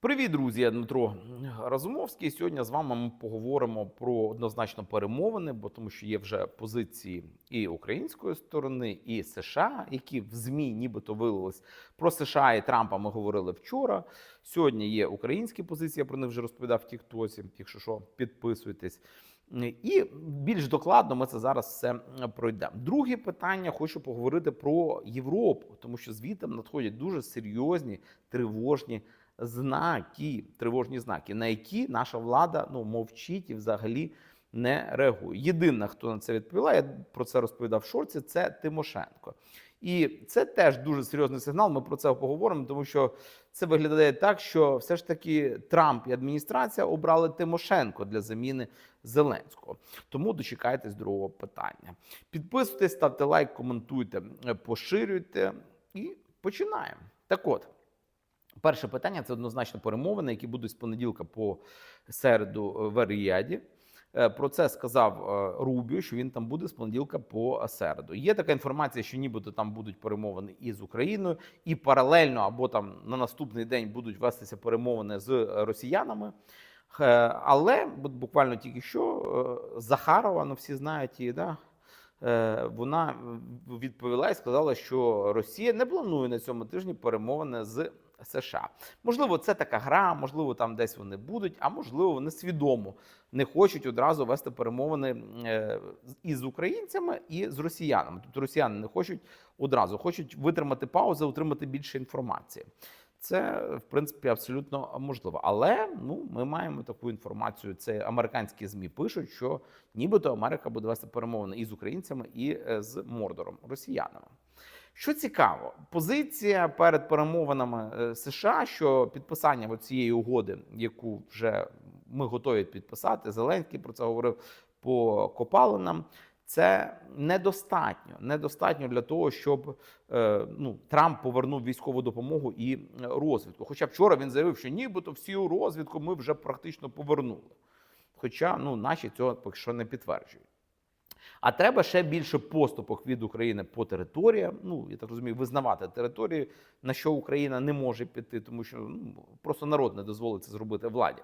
Привіт, друзі! Я Дмитро Разумовський. Сьогодні з вами ми поговоримо про однозначно перемовини, бо тому що є вже позиції і української сторони, і США, які в змі нібито вилились. Про США і Трампа ми говорили вчора. Сьогодні є українські позиції. Я про них вже розповідав в Тіктосі. Якщо що, підписуйтесь. І більш докладно ми це зараз все пройдемо. Друге питання хочу поговорити про Європу, тому що звідти надходять дуже серйозні тривожні знаки, тривожні знаки, на які наша влада ну мовчить і взагалі не реагує. Єдина, хто на це відповіла, я про це розповідав шорці, це Тимошенко. І це теж дуже серйозний сигнал. Ми про це поговоримо, тому що це виглядає так, що все ж таки Трамп і адміністрація обрали Тимошенко для заміни Зеленського. Тому дочекайтесь другого питання. Підписуйтесь, ставте лайк, коментуйте, поширюйте і починаємо. Так от. Перше питання це однозначно перемовини, які будуть з понеділка по середу в Аріаді. Е, Про це сказав е, Рубіо, що він там буде з понеділка по середу. Є така інформація, що нібито там будуть перемовини і з Україною, і паралельно або там на наступний день будуть вестися перемовини з росіянами. Е, Але буквально тільки що е, Захарова, ну всі знають її, да? Е, вона відповіла і сказала, що Росія не планує на цьому тижні перемовини з США. Можливо, це така гра, можливо, там десь вони будуть, а можливо, вони свідомо не хочуть одразу вести перемовини і з українцями, і з росіянами. Тобто росіяни не хочуть одразу, хочуть витримати паузу, отримати більше інформації. Це в принципі абсолютно можливо. Але ну ми маємо таку інформацію. Це американські змі пишуть, що нібито Америка буде вести перемовини і з українцями, і е, з Мордором, росіянами. Що цікаво, позиція перед перемовинами е, США, що підписання цієї угоди, яку вже ми готові підписати, Зеленський про це говорив по копалинам. Це недостатньо, недостатньо для того, щоб е, ну Трамп повернув військову допомогу і розвідку. Хоча вчора він заявив, що нібито всю розвідку ми вже практично повернули. Хоча ну наші цього поки що не підтверджують. А треба ще більше поступок від України по територіям. Ну я так розумію, визнавати території, на що Україна не може піти, тому що ну, просто народ не дозволить це зробити владі.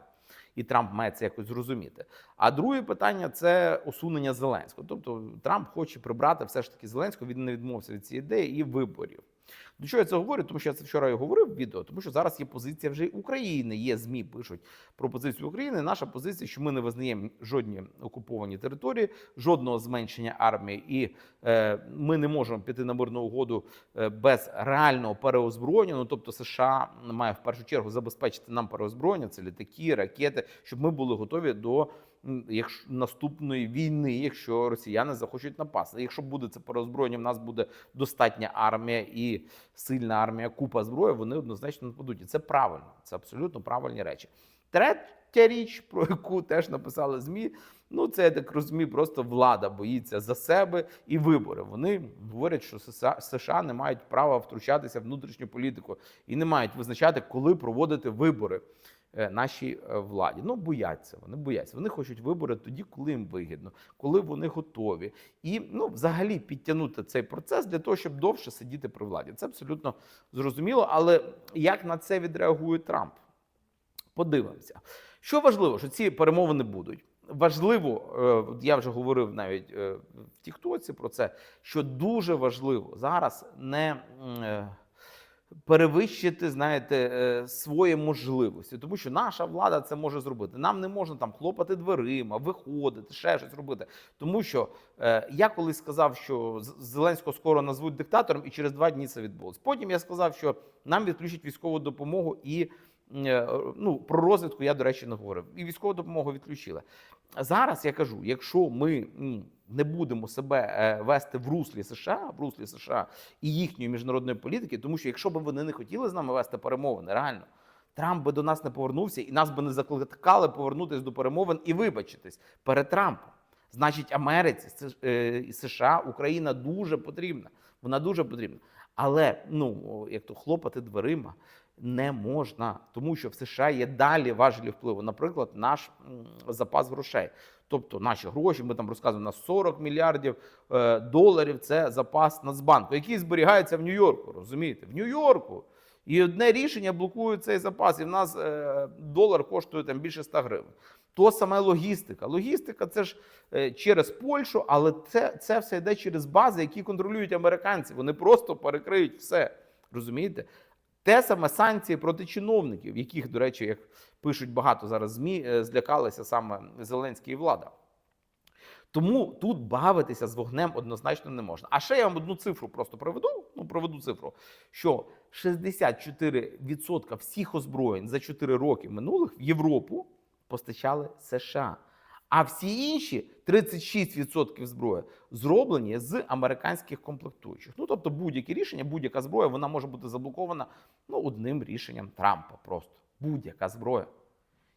І Трамп має це якось зрозуміти. А друге питання це усунення Зеленського. Тобто Трамп хоче прибрати все ж таки Зеленського. Він не відмовився від цієї ідеї і виборів. До чого я це говорю? Тому що я це вчора і говорив в відео, тому що зараз є позиція вже України. Є змі пишуть про позицію України. Наша позиція, що ми не визнаємо жодні окуповані території, жодного зменшення армії, і е, ми не можемо піти на мирну угоду е, без реального переозброєння. Ну тобто, США має в першу чергу забезпечити нам переозброєння, це літаки, ракети, щоб ми були готові до якщо наступної війни, якщо росіяни захочуть напасти. Якщо буде це переозброєння, в нас буде достатня армія і сильна армія, купа зброї, вони однозначно нападуть. І це правильно, це абсолютно правильні речі. Третя річ, про яку теж написали змі. Ну, це я так розумію, просто влада боїться за себе і вибори. Вони говорять, що США не мають права втручатися в внутрішню політику і не мають визначати, коли проводити вибори нашій владі. Ну, бояться, вони бояться. Вони хочуть вибори тоді, коли їм вигідно, коли вони готові. І ну, взагалі підтягнути цей процес для того, щоб довше сидіти при владі. Це абсолютно зрозуміло. Але як на це відреагує Трамп? Подивимося. Що важливо, що ці перемовини будуть. Важливо, я вже говорив навіть в Тіктоці про це, що дуже важливо зараз не перевищити, знаєте, свої можливості, тому що наша влада це може зробити. Нам не можна там хлопати дверима, виходити, ще щось робити. Тому що я колись сказав, що Зеленського скоро назвуть диктатором, і через два дні це відбулось. Потім я сказав, що нам відключать військову допомогу і. Ну, про розвідку я, до речі, не говорив. І військову допомогу відключили. Зараз я кажу: якщо ми не будемо себе вести в руслі США, в руслі США і їхньої міжнародної політики, тому що якщо б вони не хотіли з нами вести перемовини, реально. Трамп би до нас не повернувся, і нас би не закликали повернутися до перемовин і вибачитись перед Трампом. Значить, Америці США Україна дуже потрібна. Вона дуже потрібна. Але ну як то хлопати дверима не можна, тому що в США є далі важелі впливу. Наприклад, наш запас грошей. Тобто наші гроші, ми там розказуємо на 40 мільярдів е, доларів. Це запас Нацбанку, який зберігається в Нью-Йорку. Розумієте, в Нью-Йорку. І одне рішення блокує цей запас, і в нас е, долар коштує там більше 100 гривень. То саме логістика. Логістика це ж е, через Польщу, але це, це все йде через бази, які контролюють американці. Вони просто перекриють все. Розумієте? Те саме санкції проти чиновників, яких, до речі, як пишуть багато зараз ЗМІ, е, злякалися саме Зеленський і влада. Тому тут бавитися з вогнем однозначно не можна. А ще я вам одну цифру просто проведу. Ну, проведу цифру, що 64% всіх озброєнь за 4 роки минулих в Європу постачали США. А всі інші 36% зброї зроблені з американських комплектуючих. Ну тобто, будь-яке рішення, будь-яка зброя, вона може бути заблокована ну, одним рішенням Трампа. Просто будь-яка зброя.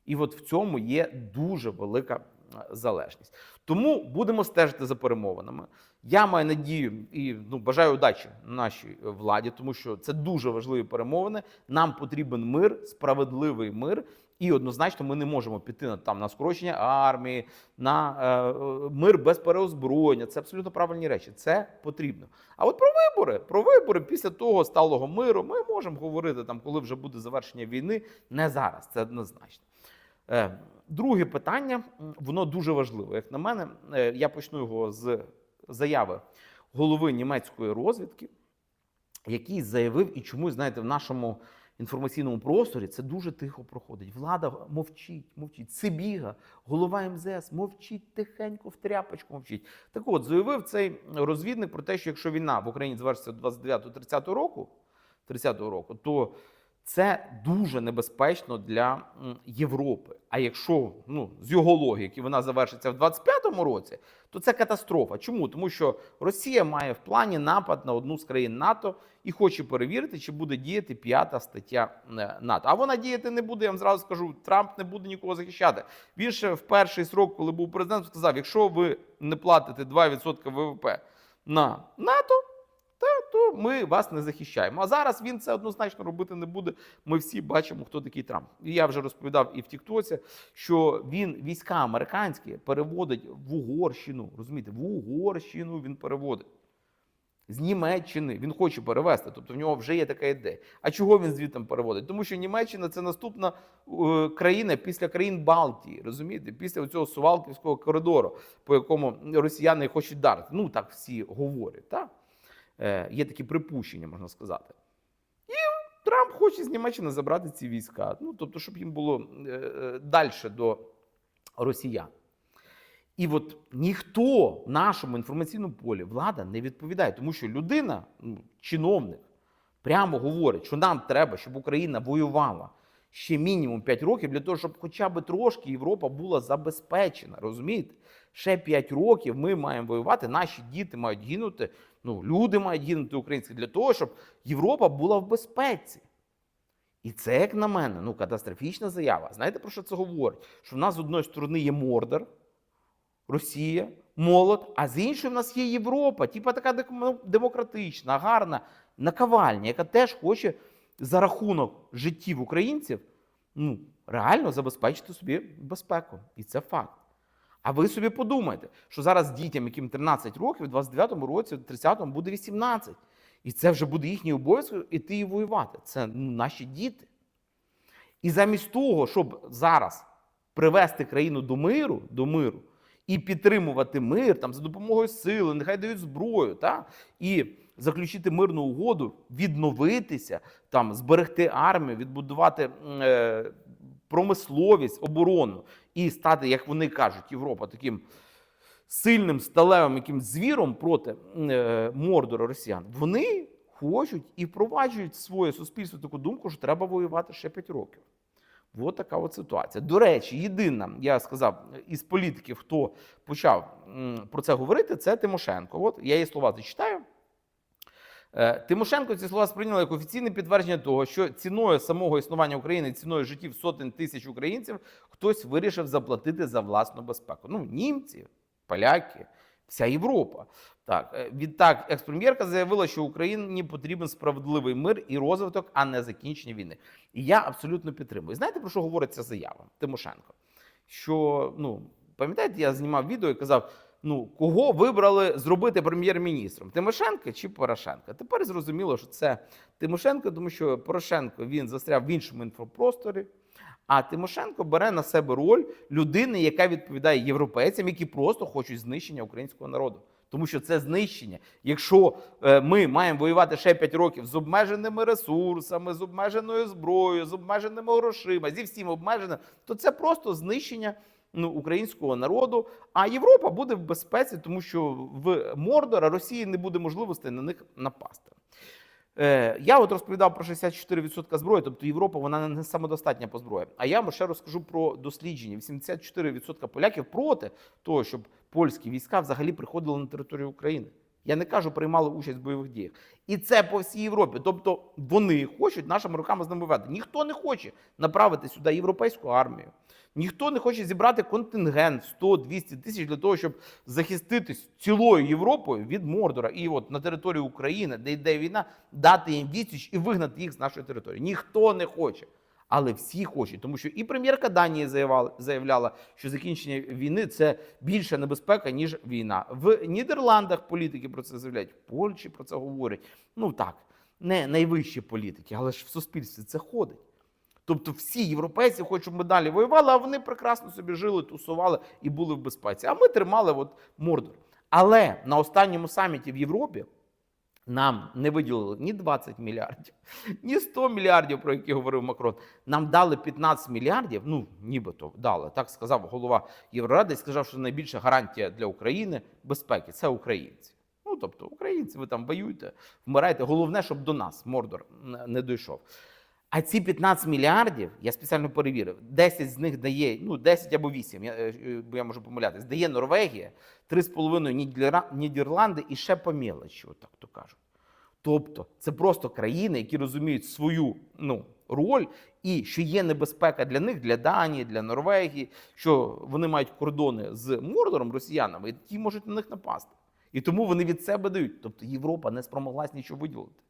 І от в цьому є дуже велика е, залежність. Тому будемо стежити за перемовинами. Я маю надію і ну бажаю удачі нашій владі, тому що це дуже важливі перемовини. Нам потрібен мир, справедливий мир. І однозначно ми не можемо піти на там на скорочення армії, на е, е, мир без переозброєння. Це абсолютно правильні речі. Це потрібно. А от про вибори, про вибори після того сталого миру ми можемо говорити там, коли вже буде завершення війни. Не зараз, це однозначно. Е, Друге питання, воно дуже важливе. Як на мене, Е, я почну його з заяви голови німецької розвідки, який заявив, і чомусь, знаєте, в нашому інформаційному просторі це дуже тихо проходить. Влада мовчить, мовчить. Сибіга, голова МЗС мовчить тихенько в тряпочку мовчить. Так от заявив цей розвідник про те, що якщо війна в Україні завершиться 29-30 року, 30-го року, то це дуже небезпечно для Європи. А якщо ну, з його логіки вона завершиться в 25-му році, то це катастрофа. Чому? Тому що Росія має в плані напад на одну з країн НАТО і хоче перевірити, чи буде діяти п'ята стаття е, НАТО. А вона діяти не буде. Я вам зразу скажу, Трамп не буде нікого захищати. Він ще в перший срок, коли був президентом, сказав: якщо ви не платите 2% ВВП на НАТО. То ми вас не захищаємо. А зараз він це однозначно робити не буде. Ми всі бачимо, хто такий Трамп. І я вже розповідав і в Тіктоці, що він війська американські переводить в Угорщину. Розумієте, в Угорщину він переводить. З Німеччини він хоче перевести, тобто в нього вже є така ідея. А чого він звідти переводить? Тому що Німеччина це наступна е, країна після країн Балтії, розумієте, після цього Сувалківського коридору, по якому росіяни хочуть дарити. Ну так всі говорять. Так? Е, є такі припущення, можна сказати. І Трамп хоче з Німеччини забрати ці війська. Ну, тобто, щоб їм було е, далі до росіян. І от ніхто в нашому інформаційному полі влада не відповідає, тому що людина, ну, чиновник, прямо говорить, що нам треба, щоб Україна воювала ще мінімум 5 років для того, щоб хоча б трошки Європа була забезпечена. Розумієте? Ще 5 років ми маємо воювати, наші діти мають гинути, ну, люди мають гинути українські для того, щоб Європа була в безпеці. І це, як на мене, ну, катастрофічна заява. Знаєте, про що це говорить? Що в нас з одної сторони є Мордор, Росія, молод, а з іншої в нас є Європа, типа така демократична, гарна наковальня, яка теж хоче за рахунок життів українців ну, реально забезпечити собі безпеку. І це факт. А ви собі подумайте, що зараз дітям, яким 13 років, в 29-му році, в 30-му буде 18. І це вже буде їхній обов'язок іти і воювати. Це ну, наші діти. І замість того, щоб зараз привести країну до миру, до миру і підтримувати мир там за допомогою сили, нехай дають зброю, та і заключити мирну угоду, відновитися, там зберегти армію, відбудувати е, промисловість, оборону і стати, як вони кажуть, Європа таким сильним сталевим яким звіром проти е, мордора росіян. Вони хочуть і впроваджують своє суспільство таку думку, що треба воювати ще 5 років. От така от ситуація. До речі, єдина, я сказав, із політиків, хто почав про це говорити, це Тимошенко. От я її слова зачитаю. Е, Тимошенко ці слова сприйняла як офіційне підтвердження того, що ціною самого існування України, ціною життів сотень тисяч українців, хтось вирішив заплатити за власну безпеку. Ну, німці, поляки, вся Європа. Так, е, відтак, експрем'єрка заявила, що Україні потрібен справедливий мир і розвиток, а не закінчення війни. І я абсолютно підтримую. Знаєте, про що говорить ця заява Тимошенко? Що, ну, пам'ятаєте, я знімав відео і казав, Ну, кого вибрали зробити прем'єр-міністром? Тимошенка чи Порошенка? Тепер зрозуміло, що це Тимошенко, тому що Порошенко він застряв в іншому інфопросторі. А Тимошенко бере на себе роль людини, яка відповідає європейцям, які просто хочуть знищення українського народу. Тому що це знищення. Якщо е, ми маємо воювати ще 5 років з обмеженими ресурсами, з обмеженою зброєю, з обмеженими грошима, зі всім обмеженим, то це просто знищення ну, українського народу. А Європа буде в безпеці, тому що в Мордора Росії не буде можливості на них напасти. Е, я от розповідав про 64% зброї, тобто Європа вона не самодостатня по зброї. А я вам ще розкажу про дослідження. 84% поляків проти того, щоб польські війська взагалі приходили на територію України. Я не кажу, приймали участь в бойових діях. І це по всій Європі. Тобто вони хочуть нашими руками з ними воювати. Ніхто не хоче направити сюди європейську армію. Ніхто не хоче зібрати контингент 100-200 тисяч для того, щоб захиститись цілою Європою від Мордора. І от на території України, де йде війна, дати їм відсіч і вигнати їх з нашої території. Ніхто не хоче. Але всі хочуть, тому що і прем'єрка Данії заявляла, що закінчення війни це більша небезпека, ніж війна. В Нідерландах політики про це заявляють, в Польщі про це говорять. Ну так, не найвищі політики, але ж в суспільстві це ходить. Тобто всі європейці хочуть, щоб ми далі воювали, а вони прекрасно собі жили, тусували і були в безпеці. А ми тримали от Мордор. Але на останньому саміті в Європі нам не виділили ні 20 мільярдів, ні 100 мільярдів, про які говорив Макрон. Нам дали 15 мільярдів. Ну нібито дали. Так сказав голова Євроради. Сказав, що найбільша гарантія для України безпеки це українці. Ну тобто, українці, ви там воюєте, вмираєте. Головне, щоб до нас Мордор не дійшов. А ці 15 мільярдів, я спеціально перевірив, 10 з них дає, ну 10 або 8, я, е, бо я можу помилятись, дає Норвегія, 3,5 Нідерланди і ще по мелочі, отак то кажуть. Тобто це просто країни, які розуміють свою ну, роль, і що є небезпека для них, для Данії, для Норвегії, що вони мають кордони з Мордором, росіянами, і ті можуть на них напасти. І тому вони від себе дають. Тобто Європа не спромоглась нічого виділити,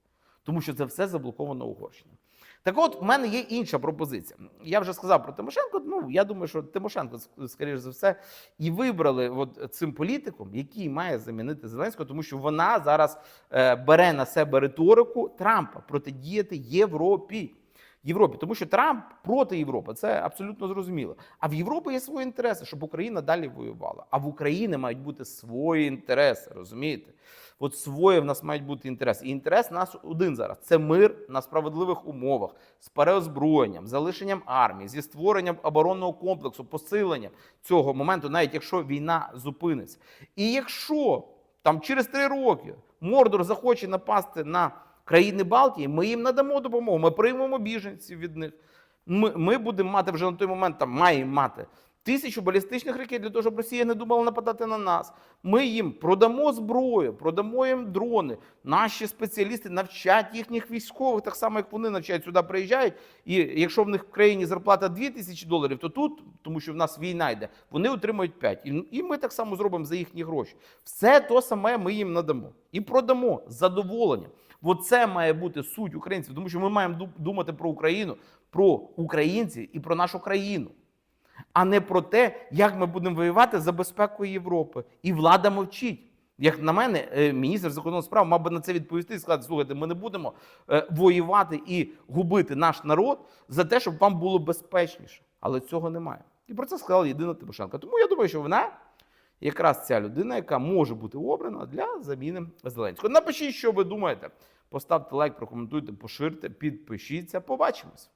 тому що це все заблоковано Угорщиною. Так от, в мене є інша пропозиція. Я вже сказав про Тимошенко. Ну, я думаю, що Тимошенко, скоріш за все, і вибрали от цим політиком, який має замінити Зеленського, тому що вона зараз е, бере на себе риторику Трампа протидіяти Європі. Європі, тому що Трамп проти Європи, це абсолютно зрозуміло. А в Європі є свої інтереси, щоб Україна далі воювала. А в Україні мають бути свої інтереси, розумієте? От свої в нас мають бути інтереси. І інтерес нас один зараз це мир на справедливих умовах, з переозброєнням, залишенням армії, зі створенням оборонного комплексу, посиленням цього моменту, навіть якщо війна зупиниться. І якщо там через три роки Мордор захоче напасти на країни Балтії, ми їм надамо допомогу. Ми приймемо біженців від них. Ми, ми будемо мати вже на той момент там маємо мати тисячу балістичних ракет для того, щоб Росія не думала нападати на нас. Ми їм продамо зброю, продамо їм дрони. Наші спеціалісти навчать їхніх військових, так само як вони навчають сюди, приїжджають. І якщо в них в країні зарплата 2 тисячі доларів, то тут, тому що в нас війна йде, вони отримують 5. І, і ми так само зробимо за їхні гроші. Все то саме ми їм надамо і продамо з задоволенням. Бо це має бути суть українців, тому що ми маємо думати про Україну, про українців і про нашу країну, а не про те, як ми будемо воювати за безпеку Європи. І влада мовчить. Як на мене, е, міністр закордонних справ мав би на це відповісти і сказати: слухайте, ми не будемо е, воювати і губити наш народ за те, щоб вам було безпечніше. Але цього немає. І про це сказала єдина Тимошенко. Тому я думаю, що вона якраз ця людина, яка може бути обрана для заміни Зеленського. Напишіть, що ви думаєте. Поставте лайк, прокоментуйте, поширте, підпишіться. Побачимось.